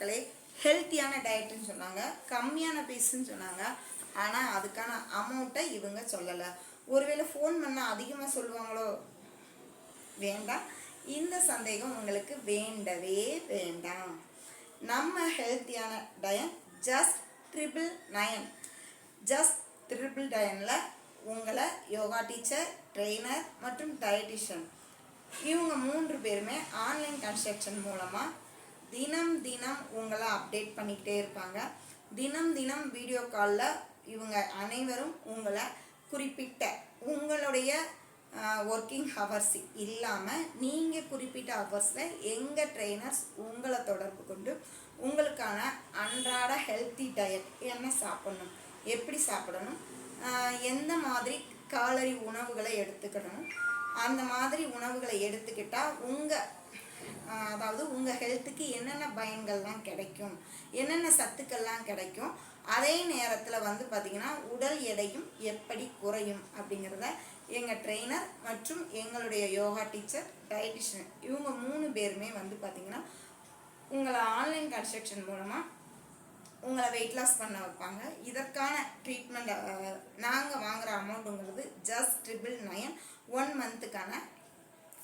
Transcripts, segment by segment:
மக்களே ஹெல்த்தியான டயட்டுன்னு சொன்னாங்க கம்மியான பீஸுன்னு சொன்னாங்க. ஆனால் அதுக்கான அமௌண்ட்டை இவங்க சொல்லலை. ஒருவேளை ஃபோன் பண்ணால் அதிகமாக சொல்லுவாங்களோ? வேண்டாம். இந்த சந்தேகம் உங்களுக்கு வேண்டவே வேண்டாம். நம்ம ஹெல்த்தியான dial just triple nine just triple டயனில் உங்களை யோகா டீச்சர் ட்ரெயினர் மற்றும் டயட்டிஷியன் இவங்க மூன்று பேருமே ஆன்லைன் கன்ஸ்ட்ரக்ஷன் மூலமாக தினம் தினம் உங்களை அப்டேட் பண்ணிக்கிட்டே இருப்பாங்க. தினம் தினம் வீடியோ காலில் இவங்க அனைவரும் உங்களை குறிப்பிட்ட உங்களுடைய ஒர்க்கிங் ஹவர்ஸ் இல்லாமல் நீங்கள் குறிப்பிட்ட ஹவர்ஸில் எங்கள் ட்ரெயினர்ஸ் உங்களை தொடர்பு கொண்டு உங்களுக்கான அன்றாட ஹெல்த்தி டயட் என்ன சாப்பிடணும் எப்படி சாப்பிடணும் எந்த மாதிரி காலரி உணவுகளை எடுத்துக்கணும் அந்த மாதிரி உணவுகளை எடுத்துக்கிட்டால் உங்கள் அதாவது உங்கள் ஹெல்த்துக்கு என்னென்ன பயன்கள்லாம் கிடைக்கும்? என்னென்ன சத்துக்கள்லாம் கிடைக்கும்? அதே நேரத்தில் வந்து பார்த்திங்கன்னா உடல் எடையும் எப்படி குறையும் அப்படிங்கிறத எங்கள் ட்ரெயினர் மற்றும் எங்களுடைய யோகா டீச்சர் டயட்டிஷியன் இவங்க மூணு பேருமே வந்து பார்த்திங்கன்னா உங்களை ஆன்லைன் கன்ஸ்ட்ரக்ஷன் மூலமாக உங்களை வெயிட் லாஸ் பண்ண வைப்பாங்க. இதற்கான ட்ரீட்மெண்ட் நாங்கள் வாங்குகிற அமௌண்ட்டுங்கிறது ஜஸ்ட் ட்ரிபிள் நயன் ஒன் மந்த்துக்கான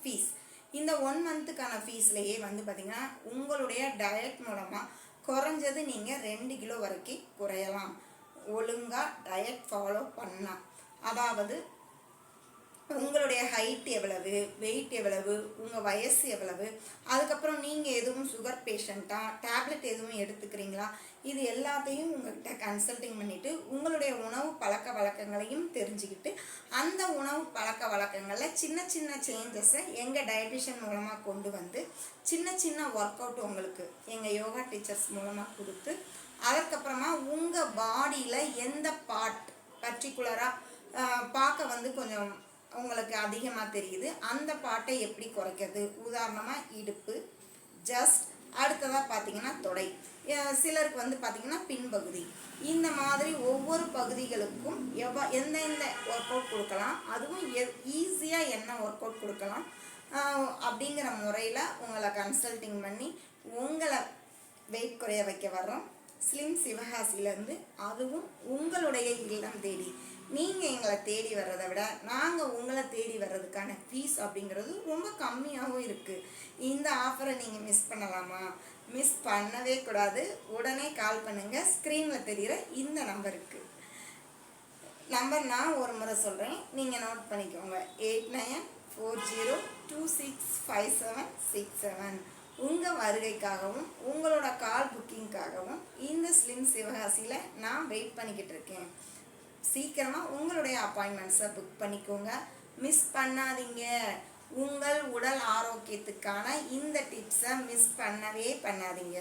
ஃபீஸ் இந்த ஒன் மந்த்துக்கான ஃபீஸ்லேயே வந்து பார்த்திங்கன்னா உங்களுடைய டயட் மூலமாக குறைஞ்சது நீங்கள் ரெண்டு கிலோ வரைக்கும் குறையலாம். ஒழுங்காக டயட் ஃபாலோ பண்ணலாம். அதாவது உங்களுடைய ஹைட் எவ்வளவு வெயிட் எவ்வளவு உங்கள் வயசு எவ்வளவு அதுக்கப்புறம் நீங்கள் எதுவும் சுகர் பேஷண்ட்டா டேப்லெட் எதுவும் எடுத்துக்கிறீங்களா? இது எல்லாத்தையும் உங்கள்கிட்ட கன்சல்டிங் பண்ணிவிட்டு உங்களுடைய உணவு பழக்க வழக்கங்களையும் தெரிஞ்சுக்கிட்டு அந்த உணவு பழக்க வழக்கங்களில் சின்ன சின்ன சேஞ்சஸை எங்கள் டயட்டிஷியன் மூலமாக கொண்டு வந்து சின்ன சின்ன ஒர்க் அவுட் உங்களுக்கு எங்கள் யோகா டீச்சர்ஸ் மூலமாக கொடுத்து அதுக்கப்புறமா உங்கள் பாடியில் எந்த பார்ட் பர்டிகுலராக பார்க்க வந்து கொஞ்சம் உங்களுக்கு அதிகமாக தெரியுது. அந்த பாட்டை எப்படி குறைக்கிறது? உதாரணமாக இடுப்பு. ஜஸ்ட் அடுத்ததாக பார்த்தீங்கன்னா தொடை. சிலருக்கு வந்து பார்த்தீங்கன்னா பின்பகுதி. இந்த மாதிரி ஒவ்வொரு பகுதிகளுக்கும் எவ்வா எந்தெந்த ஒர்க் அவுட் கொடுக்கலாம்? அதுவும் ஈஸியாக என்ன ஒர்க் அவுட் கொடுக்கலாம்? அப்படிங்கிற முறையில் உங்களை கன்சல்டிங் பண்ணி உங்களை வெயிட் குறைய வைக்க வர்றோம். ஸ்லிம் சிவகாசிலேருந்து அதுவும் உங்களுடைய இல்லம் தேடி. நீங்கள் எங்களை தேடி வர்றதை விட நாங்கள் உங்களை தேடி வர்றதுக்கான ஃபீஸ் அப்படிங்கிறது ரொம்ப கம்மியாகவும் இருக்குது இந்த ஆஃபரை நீங்கள் மிஸ் பண்ணலாமா? மிஸ் பண்ணவே கூடாது. உடனே கால் பண்ணுங்கள் ஸ்க்ரீனில் தெரிகிற இந்த நம்பருக்கு. நம்பர் நான் ஒரு முறை சொல்கிறேன் நீங்கள் நோட் பண்ணிக்கோங்க. Eight nine four zero two six five seven six seven உங்கள் வருகைக்காகவும் உங்களோட கால் புக்கிங்க்காகவும் இந்த ஸ்லிம் சிவகாசியில் நான் வெயிட் பண்ணிக்கிட்டு இருக்கேன். சீக்கிரமாக உங்களுடைய அப்பாயின்மெண்ட்ஸை புக் பண்ணிக்கோங்க. மிஸ் பண்ணாதீங்க. உங்கள் உடல் ஆரோக்கியத்துக்கான இந்த டிப்ஸை மிஸ் பண்ணவே பண்ணாதீங்க.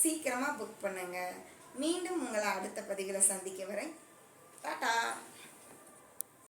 சீக்கிரமாக புக் பண்ணுங்கள் மீண்டும் உங்களை அடுத்த பதிவில் சந்திக்க வரேன். டாட்டா